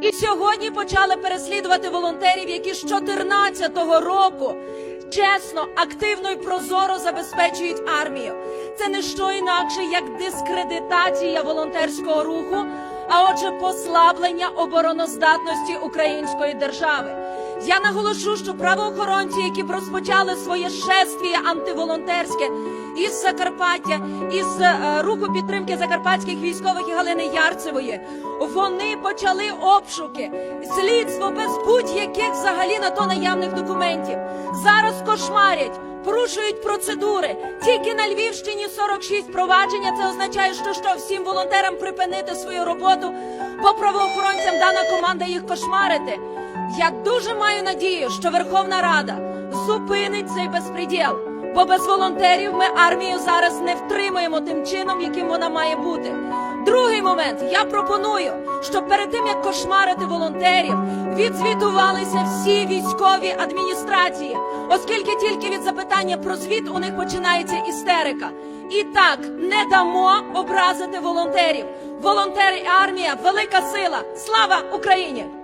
І сьогодні почали переслідувати волонтерів, які з 14-го року чесно, активно і прозоро забезпечують армію. Це не що інакше, як дискредитація волонтерського руху, а отже, послаблення обороноздатності української держави. Я наголошу, що правоохоронці, які б розпочали своє шествіє антиволонтерське із Закарпаття, із е, руху підтримки закарпатських військових і Галини Ярцевої, вони почали обшуки, слідство без будь-яких взагалі на то наявних документів. Зараз кошмарять. Порушують процедури. Тільки на Львівщині 46 провадження. Це означає, що що всім волонтерам припинити свою роботу, бо правоохоронцям дана команда їх кошмарити. Я дуже маю надію, що Верховна Рада зупинить цей безпреділ, бо без волонтерів ми армію зараз не втримаємо тим чином, яким вона має бути. Другий момент я пропоную, щоб перед тим як кошмарити волонтерів, відзвітувалися всі військові адміністрації, оскільки тільки від запитання про звіт у них починається істерика. І так не дамо образити волонтерів. Волонтери армія велика сила. Слава Україні!